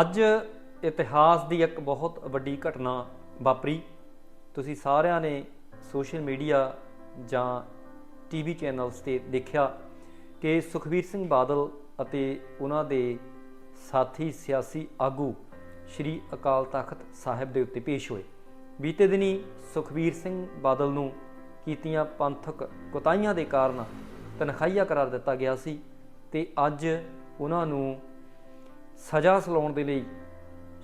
ਅੱਜ ਇਤਿਹਾਸ ਦੀ ਇੱਕ ਬਹੁਤ ਵੱਡੀ ਘਟਨਾ ਵਾਪਰੀ। ਤੁਸੀਂ ਸਾਰਿਆਂ ਨੇ ਸੋਸ਼ਲ ਮੀਡੀਆ ਜਾਂ ਟੀਵੀ ਚੈਨਲਸ ਤੇ ਦੇਖਿਆ ਕਿ ਸੁਖਬੀਰ ਸਿੰਘ ਬਾਦਲ ਅਤੇ ਉਹਨਾਂ ਦੇ ਸਾਥੀ ਸਿਆਸੀ ਆਗੂ ਸ਼੍ਰੀ ਅਕਾਲ ਤਖਤ ਸਾਹਿਬ ਦੇ ਉੱਤੇ ਪੇਸ਼ ਹੋਏ। ਬੀਤੇ ਦਿਨੀ ਸੁਖਬੀਰ ਸਿੰਘ ਬਾਦਲ ਨੂੰ ਕੀਤੀਆਂ ਪੰਥਕ ਕੁਤਾਈਆਂ ਦੇ ਕਾਰਨ ਤਨਖਾਹੀਆ ਕਰਾਰ ਦਿੱਤਾ ਗਿਆ ਸੀ ਤੇ ਅੱਜ ਉਹਨਾਂ ਨੂੰ ਸਜ਼ਾ ਸੁਲਾਉਣ ਦੇ ਲਈ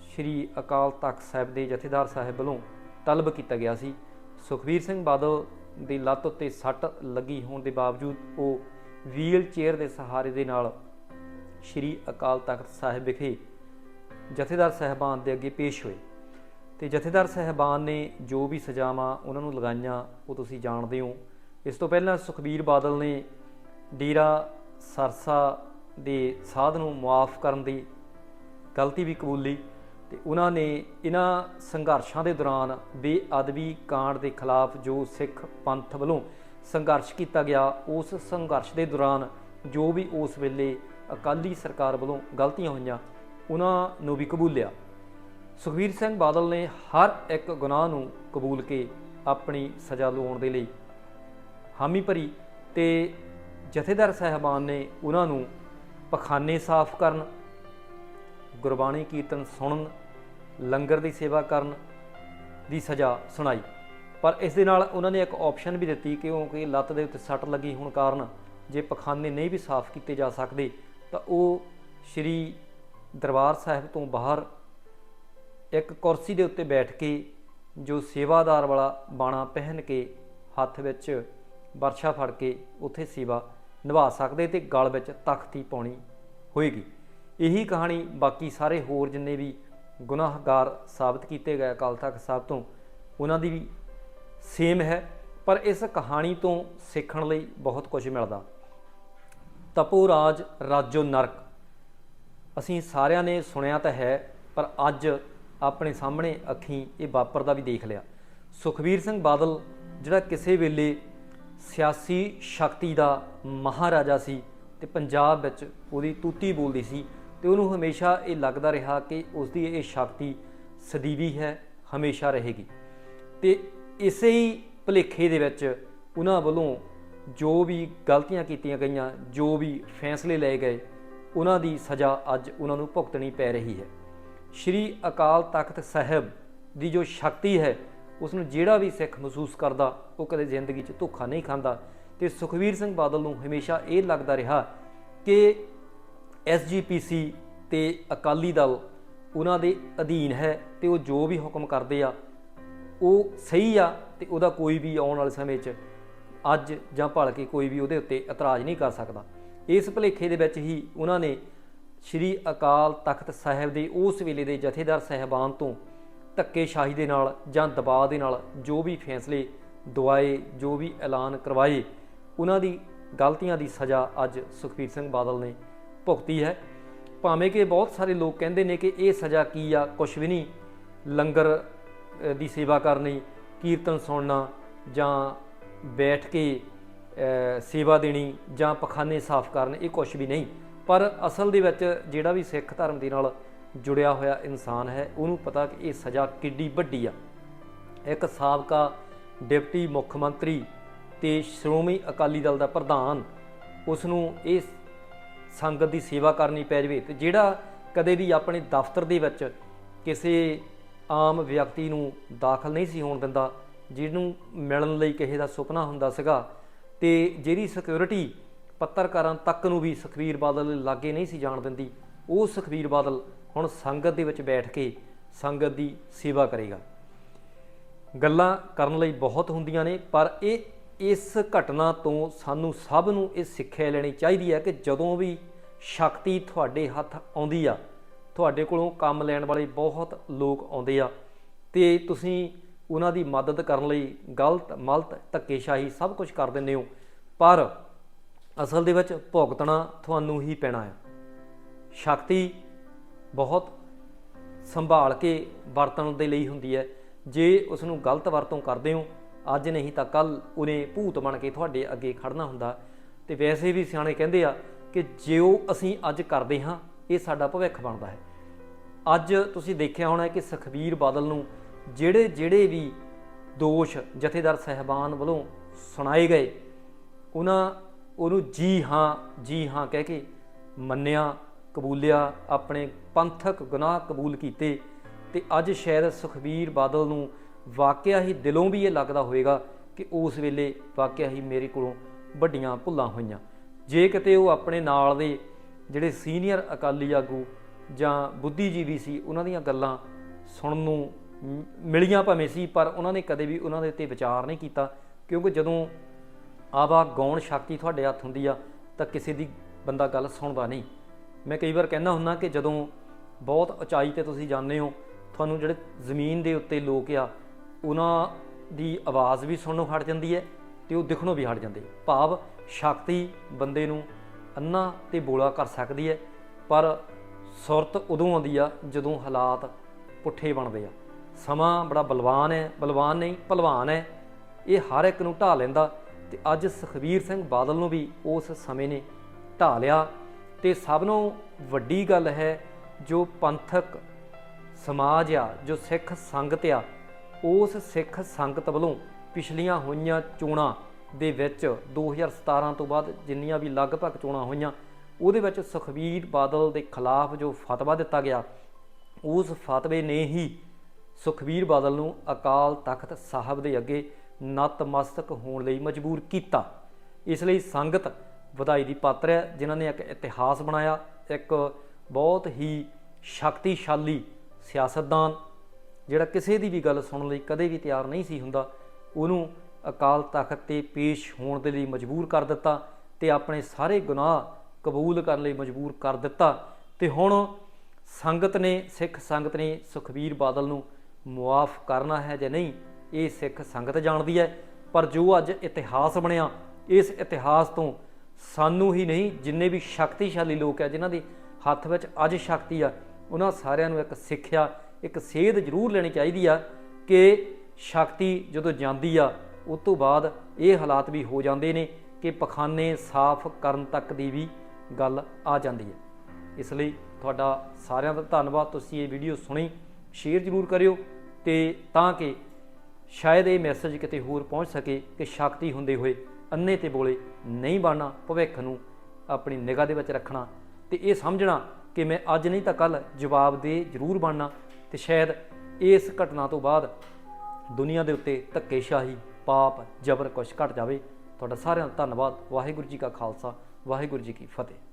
ਸ਼੍ਰੀ ਅਕਾਲ ਤਖਤ ਸਾਹਿਬ ਦੇ ਜਥੇਦਾਰ ਸਾਹਿਬ ਵੱਲੋਂ ਤਲਬ ਕੀਤਾ ਗਿਆ ਸੀ। ਸੁਖਬੀਰ ਸਿੰਘ ਬਾਦਲ ਦੀ ਲੱਤ ਉੱਤੇ ਸੱਟ ਲੱਗੀ ਹੋਣ ਦੇ ਬਾਵਜੂਦ ਉਹ ਵੀਲ ਚੇਅਰ ਦੇ ਸਹਾਰੇ ਦੇ ਨਾਲ ਸ਼੍ਰੀ ਅਕਾਲ ਤਖਤ ਸਾਹਿਬ ਵਿਖੇ ਜਥੇਦਾਰ ਸਹਿਬਾਨ ਦੇ ਅੱਗੇ ਪੇਸ਼ ਹੋਏ। ਤੇ ਜਥੇਦਾਰ ਸਹਿਬਾਨ ਨੇ ਜੋ ਵੀ ਸਜ਼ਾਵਾਂ ਉਹਨਾਂ ਨੂੰ ਲਗਾਈਆਂ, ਉਹ ਤੁਸੀਂ ਜਾਣਦੇ ਹੋ। ਇਸ ਤੋਂ ਪਹਿਲਾਂ ਸੁਖਬੀਰ ਬਾਦਲ ਨੇ ਡੇਰਾ ਸਰਸਾ ਦੇ ਸਾਧ ਨੂੰ ਮੁਆਫ ਕਰਨ ਦੀ ਗਲਤੀ ਵੀ ਕਬੂਲੀ ਤੇ ਉਹਨਾਂ ਨੇ ਇਹਨਾਂ ਸੰਘਰਸ਼ਾਂ ਦੇ ਦੌਰਾਨ ਬੇਅਦਬੀ ਕਾਂਡ ਦੇ ਖਿਲਾਫ ਜੋ ਸਿੱਖ ਪੰਥ ਵੱਲੋਂ ਸੰਘਰਸ਼ ਕੀਤਾ ਗਿਆ, ਉਸ ਸੰਘਰਸ਼ ਦੇ ਦੌਰਾਨ ਜੋ ਵੀ ਉਸ ਵੇਲੇ ਅਕਾਲੀ ਸਰਕਾਰ ਵੱਲੋਂ ਗਲਤੀਆਂ ਹੋਈਆਂ, ਉਹਨਾਂ ਨੂੰ ਵੀ ਕਬੂਲਿਆ ਸੁਖਬੀਰ ਸਿੰਘ ਬਾਦਲ ਨੇ ਹਰ ਇੱਕ ਗੁਨਾਹ ਨੂੰ ਕਬੂਲ ਕੇ ਆਪਣੀ ਸਜ਼ਾ ਲਵਾਉਣ ਦੇ ਲਈ ਹਾਮੀ ਭਰੀ ਤੇ ਜਥੇਦਾਰ ਸਹਿਬਾਨ ਨੇ ਉਹਨਾਂ ਨੂੰ ਪਖਾਨੇ ਸਾਫ਼ ਕਰਨ ਗੁਰਬਾਣੀ ਕੀਰਤਨ ਸੁਣਨ, ਲੰਗਰ ਦੀ ਸੇਵਾ ਕਰਨ ਦੀ ਸਜ਼ਾ ਸੁਣਾਈ। ਪਰ ਇਸ ਦੇ ਨਾਲ ਉਹਨਾਂ ਨੇ ਇੱਕ ਆਪਸ਼ਨ ਵੀ ਦਿੱਤੀ ਕਿਉਂਕਿ ਲੱਤ ਦੇ ਉੱਤੇ ਸੱਟ ਲੱਗੀ ਹੋਣ ਕਾਰਨ ਜੇ ਪਖਾਨੇ ਨਹੀਂ ਵੀ ਸਾਫ਼ ਕੀਤੇ ਜਾ ਸਕਦੇ, ਤਾਂ ਉਹ ਸ਼੍ਰੀ ਦਰਬਾਰ ਸਾਹਿਬ ਤੋਂ ਬਾਹਰ ਇੱਕ ਕੁਰਸੀ ਦੇ ਉੱਤੇ ਬੈਠ ਕੇ ਜੋ ਸੇਵਾਦਾਰ ਵਾਲਾ ਬਾਣਾ ਪਹਿਨ ਕੇ ਹੱਥ ਵਿੱਚ ਵਰਸ਼ਾ ਫੜ ਕੇ ਉੱਥੇ ਸੇਵਾ ਨਿਭਾ ਸਕਦੇ ਤੇ ਗਲ ਵਿੱਚ ਤਖਤੀ ਪਾਉਣੀ ਹੋਏਗੀ। ਇਹੀ ਕਹਾਣੀ ਬਾਕੀ ਸਾਰੇ ਹੋਰ ਜਿੰਨੇ ਵੀ ਗੁਨਾਹਗਾਰ ਸਾਬਤ ਕੀਤੇ ਗਏ ਅਕਾਲ ਤਖਤ ਸਾਹਿਬ ਤੋਂ, ਉਹਨਾਂ ਦੀ ਵੀ ਸੇਮ ਹੈ, ਪਰ ਇਸ ਕਹਾਣੀ ਤੋਂ ਸਿੱਖਣ ਲਈ ਬਹੁਤ ਕੁਝ ਮਿਲਦਾ। ਤਪੋ ਰਾਜ, ਰਾਜੋ ਨਰਕ। ਅਸੀਂ ਸਾਰਿਆਂ ਨੇ ਸੁਣਿਆ ਤਾਂ ਹੈ, ਪਰ ਅੱਜ ਆਪਣੇ ਸਾਹਮਣੇ ਅੱਖੀਂ ਇਹ ਵਾਪਰਦਾ ਵੀ ਦੇਖ ਲਿਆ। ਸੁਖਬੀਰ ਸਿੰਘ ਬਾਦਲ, ਜਿਹੜਾ ਕਿਸੇ ਵੇਲੇ ਸਿਆਸੀ ਸ਼ਕਤੀ ਦਾ ਮਹਾਰਾਜਾ ਸੀ ਤੇ ਪੰਜਾਬ ਵਿੱਚ ਉਹਦੀ ਤੂਤੀ ਬੋਲਦੀ ਸੀ ਤੇ ਉਹਨੂੰ ਹਮੇਸ਼ਾ ਇਹ ਲੱਗਦਾ ਰਿਹਾ ਕਿ ਉਸ ਦੀ ਇਹ ਸ਼ਕਤੀ ਸਦੀਵੀ ਹੈ, ਹਮੇਸ਼ਾ ਰਹੇਗੀ। ਤੇ ਇਸੇ ਹੀ ਭੁਲੇਖੇ ਦੇ ਵਿੱਚ ਉਹਨਾਂ ਵੱਲੋਂ ਜੋ ਵੀ ਗਲਤੀਆਂ ਕੀਤੀਆਂ ਗਈਆਂ, ਜੋ ਵੀ ਫੈਸਲੇ ਲਏ ਗਏ, ਉਹਨਾਂ ਦੀ ਸਜ਼ਾ ਅੱਜ ਉਹਨਾਂ ਨੂੰ ਭੁਗਤਣੀ ਪੈ ਰਹੀ ਹੈ। ਸ਼੍ਰੀ ਅਕਾਲ ਤਖਤ ਸਾਹਿਬ ਦੀ ਜੋ ਸ਼ਕਤੀ ਹੈ ਉਸ ਨੂੰ ਜਿਹੜਾ ਵੀ ਸਿੱਖ ਮਹਿਸੂਸ ਕਰਦਾ, ਉਹ ਕਦੇ ਜ਼ਿੰਦਗੀ 'ਚ ਧੋਖਾ ਨਹੀਂ ਖਾਂਦਾ। ਤੇ ਸੁਖਵੀਰ ਸਿੰਘ ਬਾਦਲ ਨੂੰ ਹਮੇਸ਼ਾ ਇਹ ਲੱਗਦਾ ਰਿਹਾ ਕਿ ਐਸਜੀਪੀਸੀ ਤੇ ਅਕਾਲੀ ਦਲ ਉਹਨਾਂ ਦੇ ਅਧੀਨ ਹੈ ਤੇ ਉਹ ਜੋ ਵੀ ਹੁਕਮ ਕਰਦੇ ਆ, ਉਹ ਸਹੀ ਆ ਤੇ ਉਹਦਾ ਕੋਈ ਵੀ ਆਉਣ ਵਾਲੇ ਸਮੇਂ 'ਚ ਅੱਜ ਜਾਂ ਭਲ ਕੇ ਕੋਈ ਵੀ ਉਹਦੇ ਉੱਤੇ ਇਤਰਾਜ਼ ਨਹੀਂ ਕਰ ਸਕਦਾ। ਇਸ ਭਲੇਖੇ ਦੇ ਵਿੱਚ ਹੀ ਉਹਨਾਂ ਨੇ ਸ਼੍ਰੀ ਅਕਾਲ ਤਖਤ ਸਾਹਿਬ ਦੇ ਉਸ ਵੇਲੇ ਦੇ ਜਥੇਦਾਰ ਸਹਿਬਾਨ ਤੋਂ ਧੱਕੇਸ਼ਾਹੀ ਦੇ ਨਾਲ ਜਾਂ ਦਬਾਅ ਦੇ ਨਾਲ ਜੋ ਵੀ ਫੈਸਲੇ ਦਵਾਏ, ਜੋ ਵੀ ਐਲਾਨ ਕਰਵਾਏ, ਉਹਨਾਂ ਦੀ ਗਲਤੀਆਂ ਦੀ ਸਜ਼ਾ ਅੱਜ ਸੁਖਬੀਰ ਸਿੰਘ ਬਾਦਲ ਨੇ ਭੁਗਤੀ ਹੈ। ਭਾਵੇਂ ਕਿ ਬਹੁਤ ਸਾਰੇ ਲੋਕ ਕਹਿੰਦੇ ਨੇ ਕਿ ਇਹ ਸਜ਼ਾ ਕੀ ਆ, ਕੁਛ ਵੀ ਨਹੀਂ। ਲੰਗਰ ਦੀ ਸੇਵਾ ਕਰਨੀ, ਕੀਰਤਨ ਸੁਣਨਾ ਜਾਂ ਬੈਠ ਕੇ ਸੇਵਾ ਦੇਣੀ ਜਾਂ ਪਖਾਨੇ ਸਾਫ਼ ਕਰਨੇ, ਇਹ ਕੁਛ ਵੀ ਨਹੀਂ। ਪਰ ਅਸਲ ਦੇ ਵਿੱਚ ਜਿਹੜਾ ਵੀ ਸਿੱਖ ਧਰਮ ਦੇ ਨਾਲ ਜੁੜਿਆ ਹੋਇਆ ਇਨਸਾਨ ਹੈ, ਉਹਨੂੰ ਪਤਾ ਕਿ ਇਹ ਸਜ਼ਾ ਕਿੱਡੀ ਵੱਡੀ ਆ। ਇੱਕ ਸਾਬਕਾ ਡਿਪਟੀ ਮੁੱਖ ਮੰਤਰੀ ਤੇ ਸ਼੍ਰੋਮਣੀ ਅਕਾਲੀ ਦਲ ਦਾ ਪ੍ਰਧਾਨ ਉਸ ਨੂੰ ਇਹ ਸੰਗਤ ਦੀ ਸੇਵਾ ਕਰਨੀ ਪੈ ਜਾਵੇ ਤੇ ਜਿਹੜਾ ਕਦੇ ਵੀ ਆਪਣੇ ਦਫ਼ਤਰ ਦੇ ਵਿੱਚ ਕਿਸੇ ਆਮ ਵਿਅਕਤੀ ਨੂੰ ਦਾਖਲ ਨਹੀਂ ਸੀ ਹੋਣ ਦਿੰਦਾ, ਜਿਹਨੂੰ ਮਿਲਣ ਲਈ ਕਿਸੇ ਦਾ ਸੁਪਨਾ ਹੁੰਦਾ ਸੀਗਾ ਤੇ ਜਿਹੜੀ ਸਿਕਿਉਰਿਟੀ ਪੱਤਰਕਾਰਾਂ ਤੱਕ ਨੂੰ ਵੀ ਸੁਖਬੀਰ ਬਾਦਲ ਲਾਗੇ ਨਹੀਂ ਸੀ ਜਾਣ ਦਿੰਦੀ, ਉਹ ਸੁਖਬੀਰ ਬਾਦਲ ਹੁਣ ਸੰਗਤ ਦੇ ਵਿੱਚ ਬੈਠ ਕੇ ਸੰਗਤ ਦੀ ਸੇਵਾ ਕਰੇਗਾ। ਗੱਲਾਂ ਕਰਨ ਲਈ ਬਹੁਤ ਹੁੰਦੀਆਂ ਨੇ, ਪਰ ਇਹ ਇਸ ਘਟਨਾ ਤੋਂ ਸਾਨੂੰ ਸਭ ਨੂੰ ਇਹ ਸਿੱਖਿਆ ਲੈਣੀ ਚਾਹੀਦੀ ਹੈ ਕਿ ਜਦੋਂ ਵੀ ਸ਼ਕਤੀ ਤੁਹਾਡੇ ਹੱਥ ਆਉਂਦੀ ਆ, ਤੁਹਾਡੇ ਕੋਲੋਂ ਕੰਮ ਲੈਣ ਵਾਲੇ ਬਹੁਤ ਲੋਕ ਆਉਂਦੇ ਆ, ਤੇ ਤੁਸੀਂ ਉਹਨਾਂ ਦੀ ਮਦਦ ਕਰਨ ਲਈ ਗਲਤ, ਮਲਤ, ਧੱਕੇਸ਼ਾਹੀ ਸਭ ਕੁਝ ਕਰ ਦਿੰਦੇ ਹੋ, ਪਰ ਅਸਲ ਦੇ ਵਿੱਚ ਭੁਗਤਣਾ ਤੁਹਾਨੂੰ ਹੀ ਪੈਣਾ ਹੈ ਸ਼ਕਤੀ ਬਹੁਤ ਸੰਭਾਲ ਕੇ ਵਰਤਣ ਦੇ ਲਈ ਹੁੰਦੀ ਹੈ। ਜੇ ਉਸ ਨੂੰ ਗਲਤ ਵਰਤੋਂ ਕਰਦੇ ਹੋ ਅੱਜ ਨਹੀਂ ਤਾਂ ਕੱਲ ਉਹਨੇ ਭੂਤ ਬਣ ਕੇ ਤੁਹਾਡੇ ਅੱਗੇ ਖੜਨਾ ਹੁੰਦਾ। ਤੇ ਵੈਸੇ ਵੀ ਸਿਆਣੇ ਕਹਿੰਦੇ ਆ ਕਿ ਜਿਉ ਅਸੀਂ ਅੱਜ ਕਰਦੇ ਹਾਂ, ਇਹ ਸਾਡਾ ਭਵਿੱਖ ਬਣਦਾ ਹੈ। ਅੱਜ ਤੁਸੀਂ ਦੇਖਿਆ ਹੋਣਾ ਕਿ ਸੁਖਬੀਰ ਬਾਦਲ ਨੂੰ ਜਿਹੜੇ ਜਿਹੜੇ ਵੀ ਦੋਸ਼ ਜਥੇਦਾਰ ਸਹਿਬਾਨ ਵੱਲੋਂ ਸੁਣਾਏ ਗਏ, ਉਹਨਾਂ ਉਹਨੂੰ ਜੀ ਹਾਂ ਜੀ ਹਾਂ ਕਹਿ ਕੇ ਮੰਨਿਆ, ਕਬੂਲਿਆ, ਆਪਣੇ ਪੰਥਕ ਗੁਨਾਹ ਕਬੂਲ ਕੀਤੇ। ਤੇ ਅੱਜ ਸ਼ਾਇਦ ਸੁਖਬੀਰ ਬਾਦਲ ਨੂੰ ਵਾਕਿਆ ਹੀ ਦਿਲੋਂ ਵੀ ਇਹ ਲੱਗਦਾ ਹੋਵੇਗਾ ਕਿ ਉਸ ਵੇਲੇ ਵਾਕਿਆ ਹੀ ਮੇਰੇ ਕੋਲੋਂ ਵੱਡੀਆਂ ਭੁੱਲਾਂ ਹੋਈਆਂ। ਜੇ ਕਿਤੇ ਉਹ ਆਪਣੇ ਨਾਲ ਦੇ ਜਿਹੜੇ ਸੀਨੀਅਰ ਅਕਾਲੀ ਆਗੂ ਜਾਂ ਬੁੱਧੀਜੀਵੀ ਸੀ, ਉਹਨਾਂ ਦੀਆਂ ਗੱਲਾਂ ਸੁਣਨ ਨੂੰ ਮਿਲੀਆਂ ਭਾਵੇਂ ਸੀ, ਪਰ ਉਹਨਾਂ ਨੇ ਕਦੇ ਵੀ ਉਹਨਾਂ ਦੇ ਉੱਤੇ ਵਿਚਾਰ ਨਹੀਂ ਕੀਤਾ, ਕਿਉਂਕਿ ਜਦੋਂ ਆਵਾ ਗੌਣ ਸ਼ਕਤੀ ਤੁਹਾਡੇ ਹੱਥ ਹੁੰਦੀ ਆ, ਤਾਂ ਕਿਸੇ ਦੀ ਬੰਦਾ ਗੱਲ ਸੁਣਦਾ ਨਹੀਂ। ਮੈਂ ਕਈ ਵਾਰ ਕਹਿੰਦਾ ਹੁੰਨਾ ਕਿ ਜਦੋਂ ਬਹੁਤ ਉਚਾਈ ਤੇ ਤੁਸੀਂ ਜਾਂਦੇ ਹੋ, ਤੁਹਾਨੂੰ ਜਿਹੜੇ ਜ਼ਮੀਨ ਦੇ ਉੱਤੇ ਲੋਕ ਆ ਉਹਨਾਂ ਦੀ ਆਵਾਜ਼ ਵੀ ਸੁਣਨੋਂ ਹਟ ਜਾਂਦੀ ਹੈ ਤੇ ਉਹ ਦਿਖਣੋਂ ਵੀ ਹਟ ਜਾਂਦੇ। ਭਾਵ ਸ਼ਕਤੀ ਬੰਦੇ ਨੂੰ ਅੰਨਾ ਤੇ ਬੋਲਾ ਕਰ ਸਕਦੀ ਹੈ, ਪਰ ਸੁਰਤ ਉਦੋਂ ਆਉਂਦੀ ਆ ਜਦੋਂ ਹਾਲਾਤ ਪੁੱਠੇ ਬਣਦੇ ਆ। ਸਮਾਂ ਬੜਾ ਬਲਵਾਨ ਹੈ, ਬਲਵਾਨ ਨਹੀਂ, ਭਲਵਾਨ ਹੈ। ਇਹ ਹਰ ਇੱਕ ਨੂੰ ਢਾ ਲੈਂਦਾ ਤੇ ਅੱਜ ਸੁਖਬੀਰ ਸਿੰਘ ਬਾਦਲ ਨੂੰ ਵੀ ਉਸ ਸਮੇਂ ਨੇ ਢਾ ਲਿਆ। ਤੇ ਸਭ ਨੂੰ ਵੱਡੀ ਗੱਲ ਹੈ, ਜੋ ਪੰਥਕ ਸਮਾਜ ਆ, ਜੋ ਸਿੱਖ ਸੰਗਤ ਆ ਉਸ ਸਿੱਖ ਸੰਗਤ ਵੱਲੋਂ ਪਿਛਲੀਆਂ ਹੋਈਆਂ ਚੋਣਾਂ ਦੇ ਵਿੱਚ 2017 ਤੋਂ ਬਾਅਦ ਜਿੰਨੀਆਂ ਵੀ ਲਗਭਗ ਚੋਣਾਂ ਹੋਈਆਂ, ਉਹਦੇ ਵਿੱਚ ਸੁਖਬੀਰ ਬਾਦਲ ਦੇ ਖਿਲਾਫ ਜੋ ਫਤਵਾ ਦਿੱਤਾ ਗਿਆ, ਉਸ ਫਤਵੇ ਨੇ ਹੀ ਸੁਖਬੀਰ ਬਾਦਲ ਨੂੰ ਅਕਾਲ ਤਖਤ ਸਾਹਿਬ ਦੇ ਅੱਗੇ ਨਤਮਸਤਕ ਹੋਣ ਲਈ ਮਜਬੂਰ ਕੀਤਾ। ਇਸ ਲਈ ਸੰਗਤ ਵਧਾਈ ਦੀ ਪਾਤਰ ਹੈ, ਜਿਨ੍ਹਾਂ ਨੇ ਇੱਕ ਇਤਿਹਾਸ ਬਣਾਇਆ, ਇੱਕ ਬਹੁਤ ਹੀ ਸ਼ਕਤੀਸ਼ਾਲੀ ਸਿਆਸਤਦਾਨ ਜਿਹੜਾ ਕਿਸੇ ਦੀ ਵੀ ਗੱਲ ਸੁਣਨ ਲਈ ਕਦੇ ਵੀ ਤਿਆਰ ਨਹੀਂ ਸੀ ਹੁੰਦਾ, ਉਹਨੂੰ ਅਕਾਲ ਤਖਤ ਤੇ ਪੇਸ਼ ਹੋਣ ਦੇ ਲਈ ਮਜਬੂਰ ਕਰ ਦਿੱਤਾ ਤੇ ਆਪਣੇ ਸਾਰੇ ਗੁਨਾਹ ਕਬੂਲ ਕਰਨ ਲਈ ਮਜਬੂਰ ਕਰ ਦਿੱਤਾ। ਤੇ ਹੁਣ ਸੰਗਤ ਨੇ, ਸਿੱਖ ਸੰਗਤ ਨੇ ਸੁਖਬੀਰ ਬਾਦਲ ਨੂੰ ਮੁਆਫ ਕਰਨਾ ਹੈ ਜਾਂ ਨਹੀਂ, ਇਹ ਸਿੱਖ ਸੰਗਤ ਜਾਣਦੀ ਹੈ। ਪਰ ਜੋ ਅੱਜ ਇਤਿਹਾਸ ਬਣਿਆ, ਇਸ ਇਤਿਹਾਸ ਤੋਂ ਸਾਨੂੰ ਹੀ ਨਹੀਂ, ਜਿੰਨੇ ਵੀ ਸ਼ਕਤੀਸ਼ਾਲੀ ਲੋਕ ਹੈ ਜਿਨ੍ਹਾਂ ਦੇ ਹੱਥ ਵਿੱਚ ਅੱਜ ਸ਼ਕਤੀ ਆ, ਉਹਨਾਂ ਸਾਰਿਆਂ ਨੂੰ ਇੱਕ ਸਿੱਖਿਆ ਇੱਕ ਸੇਧ ਜ਼ਰੂਰ ਲੈਣੀ ਚਾਹੀਦੀ ਆ ਕਿ ਸ਼ਕਤੀ ਜਦੋਂ ਜਾਂਦੀ ਆ, ਉਸ ਤੋਂ ਬਾਅਦ ਇਹ ਹਾਲਾਤ ਵੀ ਹੋ ਜਾਂਦੇ ਨੇ ਕਿ ਪਖਾਨੇ ਸਾਫ਼ ਕਰਨ ਤੱਕ ਦੀ ਵੀ ਗੱਲ ਆ ਜਾਂਦੀ ਹੈ। ਇਸ ਲਈ ਤੁਹਾਡਾ ਸਾਰਿਆਂ ਦਾ ਧੰਨਵਾਦ, ਤੁਸੀਂ ਇਹ ਵੀਡੀਓ ਸੁਣੀ, ਸ਼ੇਅਰ ਜ਼ਰੂਰ ਕਰਿਓ ਤੇ ਤਾਂ ਕਿ ਸ਼ਾਇਦ ਇਹ ਮੈਸੇਜ ਕਿਤੇ ਹੋਰ ਪਹੁੰਚ ਸਕੇ ਕਿ ਸ਼ਕਤੀ ਹੁੰਦੇ ਹੋਏ ਅੰਨੇ ਤੇ ਬੋਲੇ ਨਹੀਂ ਬਣਨਾ, ਭਵਿੱਖ ਨੂੰ ਆਪਣੀ ਨਿਗਾਹ ਦੇ ਵਿੱਚ ਰੱਖਣਾ ਤੇ ਇਹ ਸਮਝਣਾ ਕਿ ਮੈਂ ਅੱਜ ਨਹੀਂ ਤਾਂ ਕੱਲ ਜਵਾਬ ਦੇ ਜ਼ਰੂਰ ਬਣਨਾ ਤੇ ਸ਼ਾਇਦ ਇਸ ਘਟਨਾ ਤੋਂ ਬਾਅਦ ਦੁਨੀਆ ਦੇ ਉੱਤੇ ਧੱਕੇਸ਼ਾਹੀ, ਪਾਪ, ਜਬਰ ਕੁਛ ਘਟ ਜਾਵੇ। ਤੁਹਾਡਾ ਸਾਰਿਆਂ ਦਾ ਧੰਨਵਾਦ। ਵਾਹਿਗੁਰੂ ਜੀ ਕਾ ਖਾਲਸਾ, ਵਾਹਿਗੁਰੂ ਜੀ ਕੀ ਫਤਿਹ।